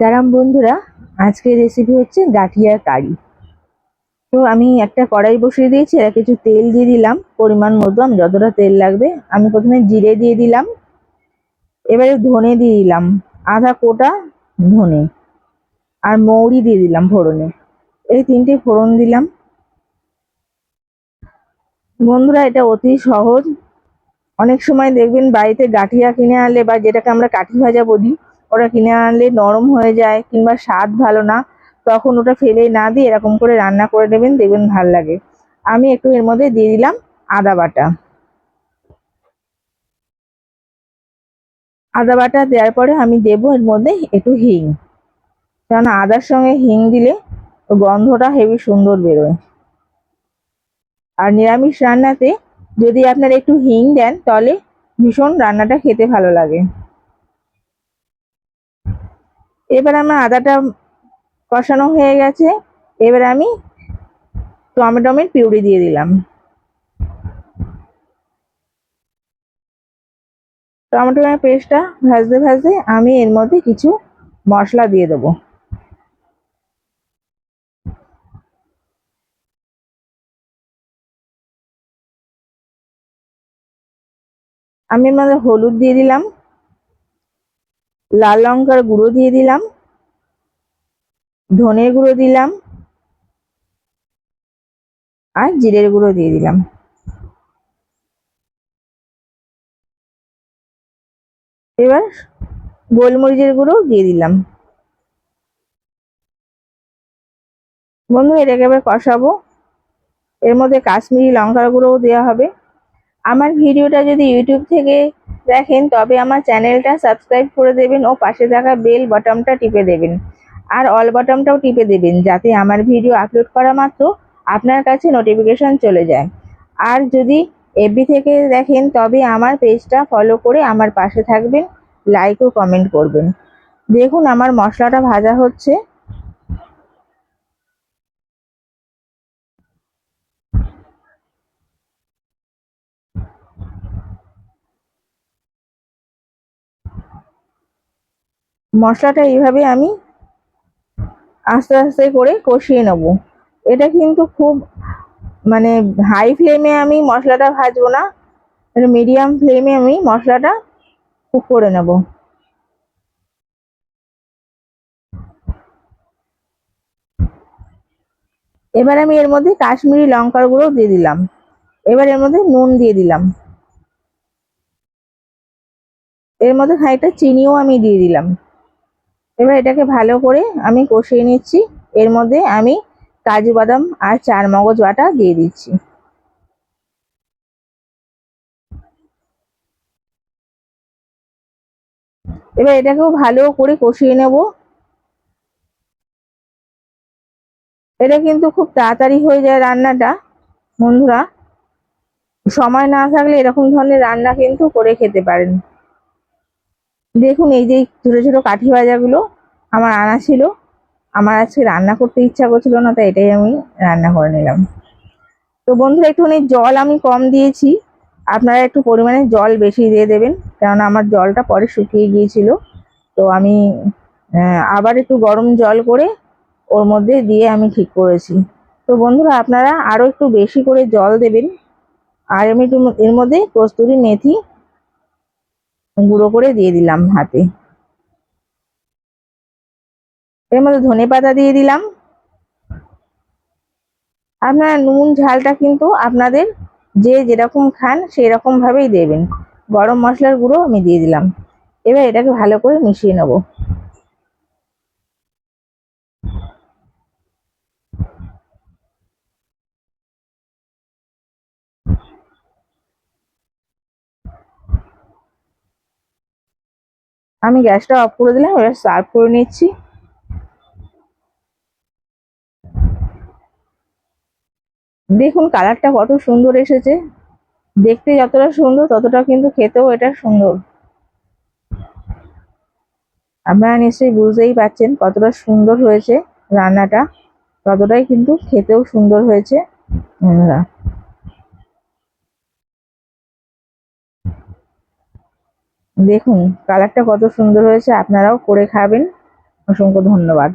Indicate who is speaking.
Speaker 1: সীতারাম বন্ধুরা, আজকের রেসিপি হচ্ছে গাঠিয়ার কারি। তো আমি একটা কড়াই বসিয়ে দিয়েছি, আর কিছু তেল দিয়ে দিলাম। পরিমাণ মতো, আমি যতটা তেল লাগবে, আমি প্রথমে জিরে দিয়ে দিলাম। এবারে ধনে দিয়ে দিলাম, আধা কোটা ধনে, আর মৌরি দিয়ে দিলাম ফোড়নে। এই তিনটে ফোড়ন দিলাম। বন্ধুরা, এটা অতি সহজ। অনেক সময় দেখবেন বাড়িতে গাঠিয়া কিনে আনলে বা যেটাকে আমরা কাঠি ভাজা বলি ওটা কিনে আনলে নরম হয়ে যায় কিংবা স্বাদ ভালো না, তখন ওটা ফেলে না দিয়ে এরকম করে রান্না করে নেবেন, দেখবেন ভালো লাগে। আমি একটু এর মধ্যে দিয়ে দিলাম আদা বাটা। আদা বাটা দেওয়ার পরে আমি দেবো এর মধ্যে একটু হিং। কারণ আদার সঙ্গে হিং দিলে গন্ধটা হেভি সুন্দর বেরোয়। আর নিরামিষ রান্নাতে যদি আপনারা একটু হিং দেন, তাহলে ভীষণ রান্নাটা খেতে ভালো লাগে। এবার আমার আদাটা কষানো হয়ে গেছে। এবার আমি টমেটোমের পিউরি দিয়ে দিলাম। টমেটোমের পেস্টটা ভাজতে ভাজতে আমি এর মধ্যে কিছু মশলা দিয়ে দেবো। আমি এর মধ্যে হলুদ দিয়ে দিলাম। লাল লঙ্কার গুঁড়ো দিয়ে দিলাম, ধনের গুঁড়ো দিলাম, আর জিরের গুঁড়ো দিয়ে দিলাম। এবার গোলমরিচের গুঁড়ো দিয়ে দিলাম। বন্ধু, এটাকে এবার কষাবো। এর মধ্যে কাশ্মীরি লঙ্কার গুঁড়োও দেওয়া হবে। আমার ভিডিওটা যদি ইউটিউব থেকে দেখেন, তবে আমার চ্যানেলটা সাবস্ক্রাইব করে দেবেন ও পাশে থাকা বেল বটমটা টিপে দেবেন। আর অল বটমটাও টিপে দেবেন, যাতে আমার ভিডিও আপলোড করা মাত্র আপনার কাছে নোটিফিকেশন চলে যায়। আর যদি এফবি থেকে দেখেন, তবে আমার পেজটা ফলো করে আমার পাশে থাকবেন লাইক ও কমেন্ট করবেন। দেখুন, আমার মশলাটা ভাজা হচ্ছে। মশলাটা এইভাবে আমি আস্তে আস্তে করে কষিয়ে নেব। এটা কিন্তু খুব মানে হাই ফ্লেমে আমি মশলাটা ভাজবো না মিডিয়াম ফ্লেমে আমি মশলাটা কুক করে নেব। এবার আমি এর মধ্যে কাশ্মীরি লঙ্কার গুঁড়ো দিয়ে দিলাম। এবার এর মধ্যে নুন দিয়ে দিলাম। এর মধ্যে খানিকটা চিনিও আমি দিয়ে দিলাম। এবার এটাকে ভালো করে আমি কষিয়ে নিচ্ছি। এর মধ্যে আমি কাজু বাদাম আর চার মগজ বাটা দিয়ে দিচ্ছি। এবার এটাকেও ভালো করে কষিয়ে নেব। এটা কিন্তু খুব তাড়াতাড়ি হয়ে যায় রান্নাটা। বন্ধুরা, সময় না থাকলে এরকম ধরনের রান্না কিন্তু করে খেতে পারেন। দেখুন, এই যে ছোটো ছোটো কাঠি ভাজাগুলো আমার আনা ছিল। আমার আজকে রান্না করতে ইচ্ছা করছিল না, তাই এটাই আমি রান্না করে নিলাম। তো বন্ধুরা, একটুখানি জল আমি কম দিয়েছি। আপনারা একটু পরিমাণে জল বেশি দিয়ে দেবেন, কেননা আমার জলটা পরে শুকিয়ে গিয়েছিল। তো আমি আবার একটু গরম জল করে ওর মধ্যে দিয়ে আমি ঠিক করেছি। তো বন্ধুরা, আপনারা আরও একটু বেশি করে জল দেবেন। আর আমি একটু এর মধ্যে কস্তুরি মেথি গুঁড়ো করে দিয়ে দিলাম হাতে। এর মধ্যে ধনে পাতা দিয়ে দিলাম। আপনারা নুন, ঝালটা কিন্তু আপনাদের যে যেরকম খান সেই রকম ভাবেই দেবেন। গরম মশলার গুঁড়ো আমি দিয়ে দিলাম। এবার এটাকে ভালো করে মিশিয়ে নেব। আমি গ্যাসটা অফ করে দিলাম, এবার সার্ভ করে নিচ্ছি। দেখুন, কালারটা কত সুন্দর এসেছে। দেখতে যতটা সুন্দর, ততটা কিন্তু খেতেও এটা সুন্দর। আপনারা নিশ্চয়ই বুঝতেই পারছেন কতটা সুন্দর হয়েছে রান্নাটা। ততটাই কিন্তু খেতেও সুন্দর হয়েছে বন্ধুরা দেখুন কালারটা কত সুন্দর হয়েছে আপনারাও করে খাবেন। অসংখ্য ধন্যবাদ।